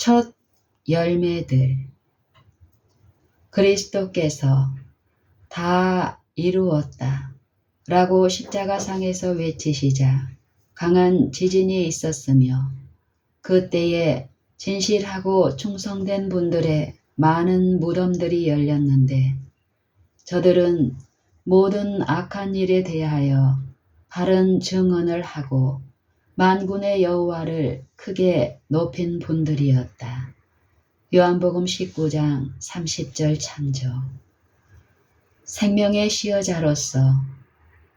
첫 열매들. 그리스도께서 다 이루었다. 라고 십자가상에서 외치시자 강한 지진이 있었으며 그때에 진실하고 충성된 분들의 많은 무덤들이 열렸는데 저들은 모든 악한 일에 대하여 바른 증언을 하고 만군의 여호와를 크게 높인 분들이었다. 요한복음 19장 30절 참조 생명의 시여자로서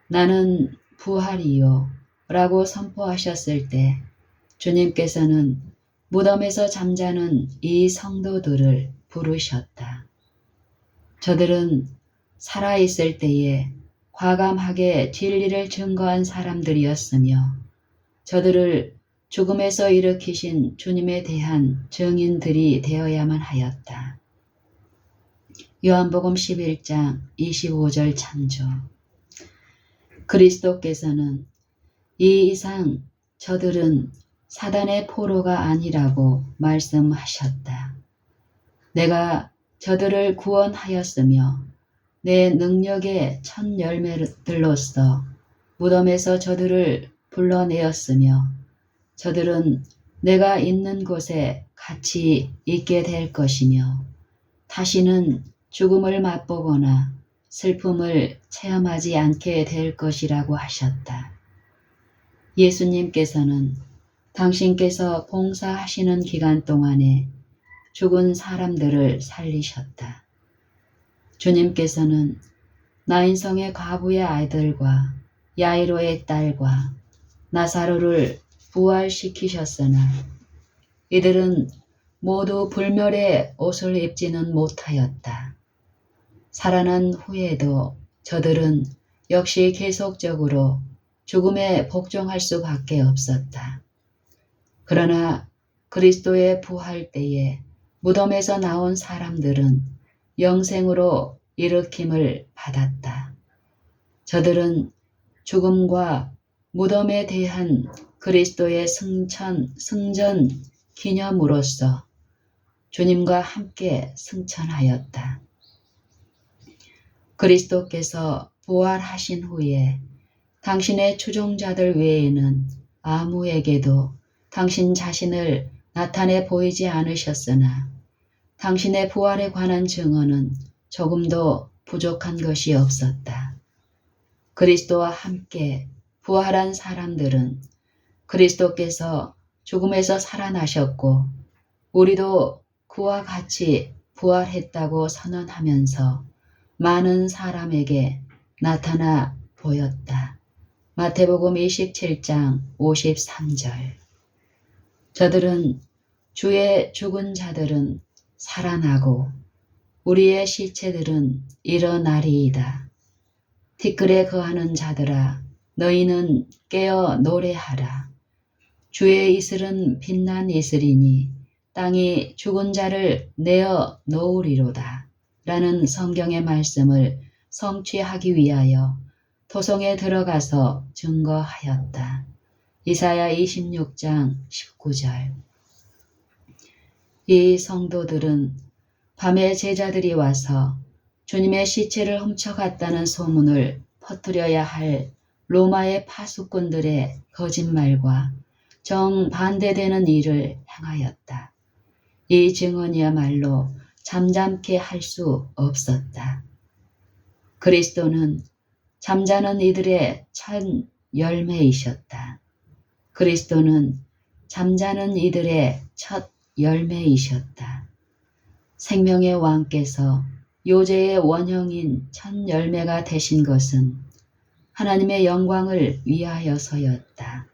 나는 부활이요 라고 선포하셨을 때 주님께서는 무덤에서 잠자는 이 성도들을 부르셨다. 저들은 살아있을 때에 과감하게 진리를 증거한 사람들이었으며 저들을 죽음에서 일으키신 주님에 대한 증인들이 되어야만 하였다. 요한복음 11장 25절 참조 그리스도께서는 이 이상 저들은 사단의 포로가 아니라고 말씀하셨다. 내가 저들을 구원하였으며 내 능력의 첫 열매들로서 무덤에서 저들을 불러내었으며 저들은 내가 있는 곳에 같이 있게 될 것이며 다시는 죽음을 맛보거나 슬픔을 체험하지 않게 될 것이라고 하셨다. 예수님께서는 당신께서 봉사하시는 기간 동안에 죽은 사람들을 살리셨다. 주님께서는 나인성의 과부의 아이들과 야이로의 딸과 나사로를 부활시키셨으나 이들은 모두 불멸의 옷을 입지는 못하였다. 살아난 후에도 저들은 역시 계속적으로 죽음에 복종할 수밖에 없었다. 그러나 그리스도의 부활 때에 무덤에서 나온 사람들은 영생으로 일으킴을 받았다. 저들은 죽음과 무덤에 대한 그리스도의 승천, 승전 기념으로서 주님과 함께 승천하였다. 그리스도께서 부활하신 후에 당신의 추종자들 외에는 아무에게도 당신 자신을 나타내 보이지 않으셨으나 당신의 부활에 관한 증언은 조금도 부족한 것이 없었다. 그리스도와 함께 부활한 사람들은 그리스도께서 죽음에서 살아나셨고 우리도 그와 같이 부활했다고 선언하면서 많은 사람에게 나타나 보였다. 마태복음 27장 53절 저들은 주의 죽은 자들은 살아나고 우리의 시체들은 일어나리이다. 티끌에 거하는 자들아 너희는 깨어 노래하라. 주의 이슬은 빛난 이슬이니 땅이 죽은 자를 내어 놓으리로다. 라는 성경의 말씀을 성취하기 위하여 토성에 들어가서 증거하였다. 이사야 26장 19절 이 성도들은 밤에 제자들이 와서 주님의 시체를 훔쳐갔다는 소문을 퍼뜨려야 할 로마의 파수꾼들의 거짓말과 정반대되는 일을 행하였다. 이 증언이야말로 잠잠케 할 수 없었다. 그리스도는 잠자는 이들의 첫 열매이셨다. 그리스도는 잠자는 이들의 첫 열매이셨다. 생명의 왕께서 요제의 원형인 첫 열매가 되신 것은 하나님의 영광을 위하여서였다.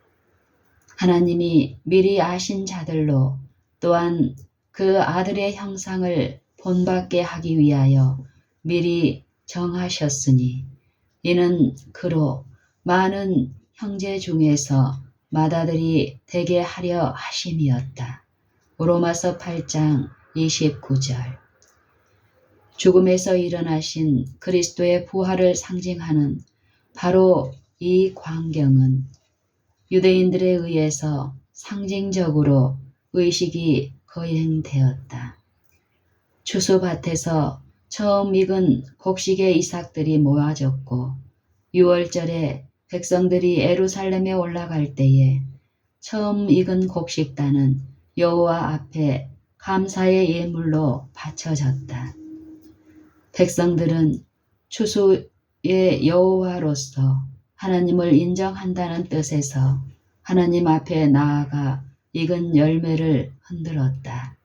하나님이 미리 아신 자들로 또한 그 아들의 형상을 본받게 하기 위하여 미리 정하셨으니 이는 그로 많은 형제 중에서 맏아들이 되게 하려 하심이었다. 로마서 8장 29절 죽음에서 일어나신 그리스도의 부활을 상징하는 바로 이 광경은 유대인들에 의해서 상징적으로 의식이 거행되었다. 추수밭에서 처음 익은 곡식의 이삭들이 모아졌고 6월절에 백성들이 에루살렘에 올라갈 때에 처음 익은 곡식단은 여호와 앞에 감사의 예물로 바쳐졌다. 백성들은 추수 의 여호와로서 하나님을 인정한다는 뜻에서 하나님 앞에 나아가 익은 열매를 흔들었다.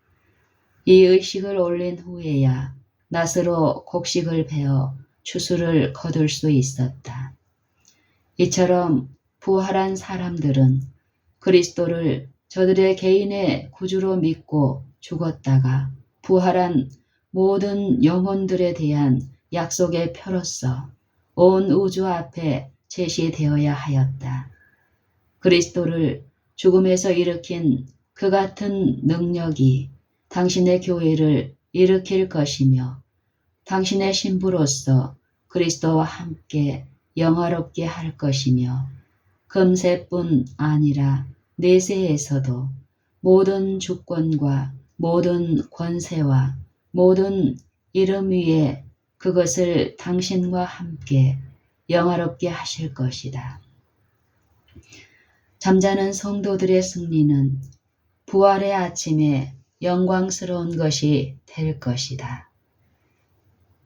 이 의식을 올린 후에야 낫으로 곡식을 베어 추수를 거둘 수 있었다. 이처럼 부활한 사람들은 그리스도를 저들의 개인의 구주로 믿고 죽었다가 부활한 모든 영혼들에 대한 약속의 표로서 온 우주 앞에 제시되어야 하였다. 그리스도를 죽음에서 일으킨 그 같은 능력이 당신의 교회를 일으킬 것이며 당신의 신부로서 그리스도와 함께 영화롭게 할 것이며 금세뿐 아니라 내세에서도 모든 주권과 모든 권세와 모든 이름 위에 그것을 당신과 함께 영화롭게 하실 것이다. 잠자는 성도들의 승리는 부활의 아침에 영광스러운 것이 될 것이다.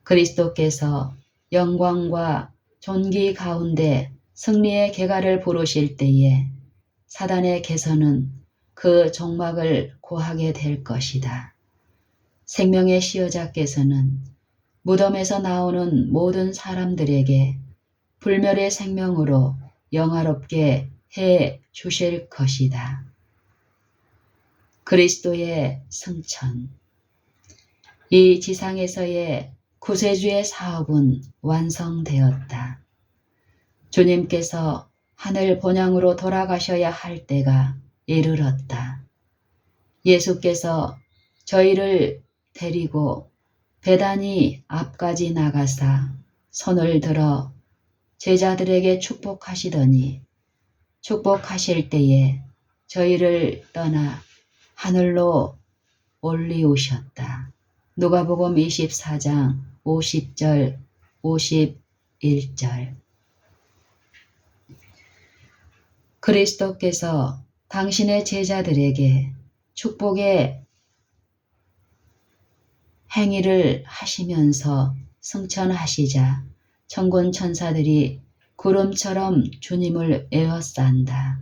그리스도께서 영광과 존귀 가운데 승리의 개가를 부르실 때에 사단의 개선은 그 종막을 고하게 될 것이다. 생명의 시여자께서는 무덤에서 나오는 모든 사람들에게 불멸의 생명으로 영화롭게 해 주실 것이다. 그리스도의 승천. 이 지상에서의 구세주의 사업은 완성되었다. 주님께서 하늘 본향으로 돌아가셔야 할 때가 이르렀다. 예수께서 저희를 데리고 배단이 앞까지 나가사 손을 들어 제자들에게 축복하시더니 축복하실 때에 저희를 떠나 하늘로 올리우셨다. 누가복음 24장 50절 51절 그리스도께서 당신의 제자들에게 축복의 행위를 하시면서 승천하시자 천군 천사들이 구름처럼 주님을 에워싼다.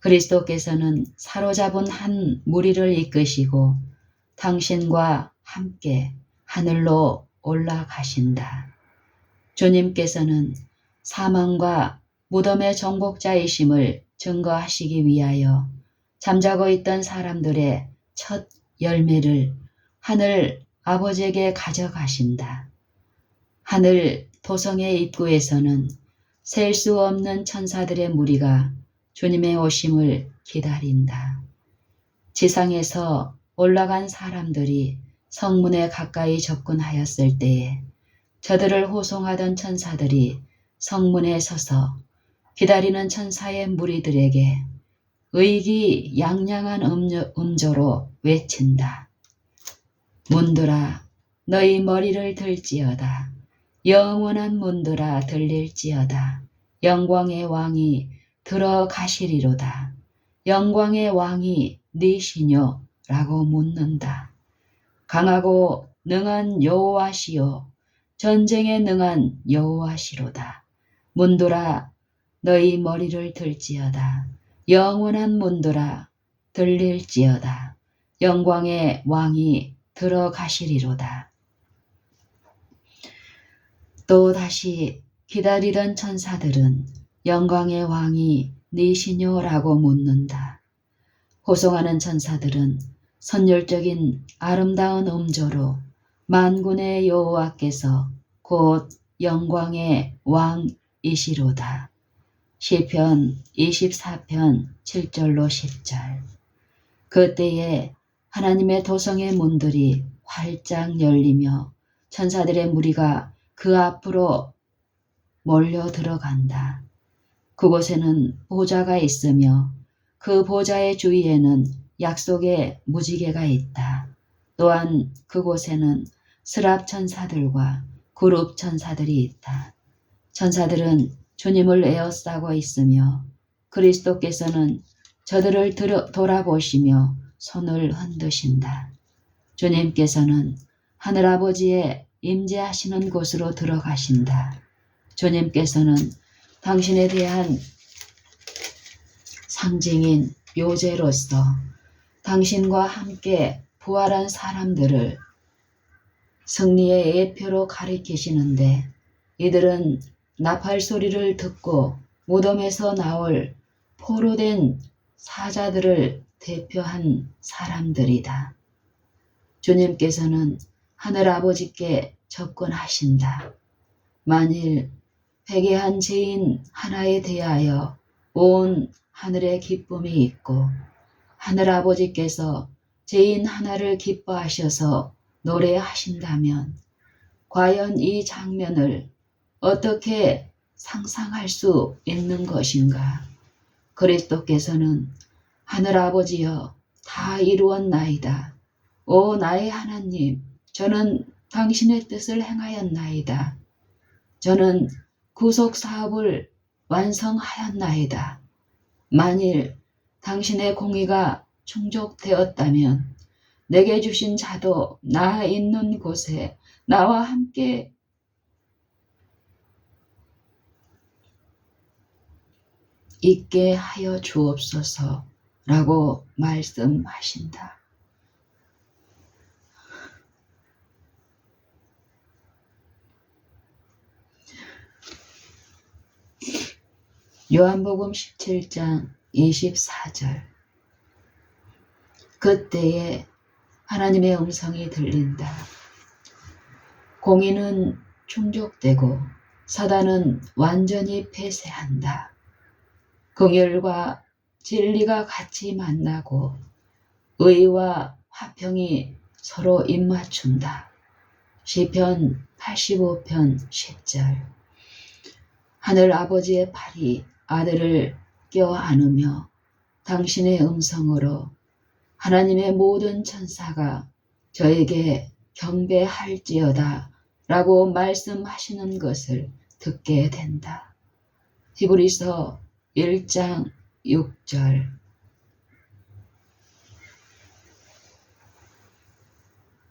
그리스도께서는 사로잡은 한 무리를 이끄시고 당신과 함께 하늘로 올라가신다. 주님께서는 사망과 무덤의 정복자이심을 증거하시기 위하여 잠자고 있던 사람들의 첫 열매를 하늘 아버지에게 가져가신다. 하늘 도성의 입구에서는 셀 수 없는 천사들의 무리가 주님의 오심을 기다린다. 지상에서 올라간 사람들이 성문에 가까이 접근하였을 때에 저들을 호송하던 천사들이 성문에 서서 기다리는 천사의 무리들에게 의기 양양한 음조, 음조로 외친다. 문들아 너희 머리를 들지어다. 영원한 문들아 들릴지어다. 영광의 왕이 들어가시리로다. 영광의 왕이 니시뇨? 라고 묻는다. 강하고 능한 여호와시요 전쟁에 능한 여호와시로다. 문들아 너희 머리를 들지어다. 영원한 문들아 들릴지어다. 영광의 왕이 들어가시리로다. 또 다시 기다리던 천사들은 영광의 왕이 니시뇨라고 묻는다. 호송하는 천사들은 선율적인 아름다운 음조로 만군의 여호와께서 곧 영광의 왕이시로다. 시편 24편 7절로 10절 그때에 하나님의 도성의 문들이 활짝 열리며 천사들의 무리가 그 앞으로 몰려 들어간다. 그곳에는 보좌가 있으며 그 보좌의 주위에는 약속의 무지개가 있다. 또한 그곳에는 스랍 천사들과 그룹 천사들이 있다. 천사들은 주님을 에워싸고 있으며 그리스도께서는 저들을 들어, 돌아보시며 손을 흔드신다. 주님께서는 하늘아버지의 임재하시는 곳으로 들어가신다. 주님께서는 당신에 대한 상징인 묘제로서 당신과 함께 부활한 사람들을 승리의 예표로 가리키시는데 이들은 나팔 소리를 듣고 무덤에서 나올 포로된 사자들을 대표한 사람들이다. 주님께서는 하늘 아버지께 접근하신다. 만일 회개한 죄인 하나에 대하여 온 하늘에 기쁨이 있고 하늘 아버지께서 죄인 하나를 기뻐하셔서 노래하신다면 과연 이 장면을 어떻게 상상할 수 있는 것인가? 그리스도께서는 하늘 아버지여 다 이루었나이다. 오 나의 하나님 저는 당신의 뜻을 행하였나이다. 저는 구속 사업을 완성하였나이다. 만일 당신의 공의가 충족되었다면 내게 주신 자도 나 있는 곳에 나와 함께 있게 하여 주옵소서 라고 말씀하신다. 요한복음 17장 24절 그때에 하나님의 음성이 들린다. 공의는 충족되고 사단은 완전히 폐쇄한다. 긍휼과 진리가 같이 만나고 의와 화평이 서로 입맞춘다. 시편 85편 10절 하늘 아버지의 팔이 아들을 껴안으며 당신의 음성으로 하나님의 모든 천사가 저에게 경배할지어다 라고 말씀하시는 것을 듣게 된다. 히브리서 1장 6절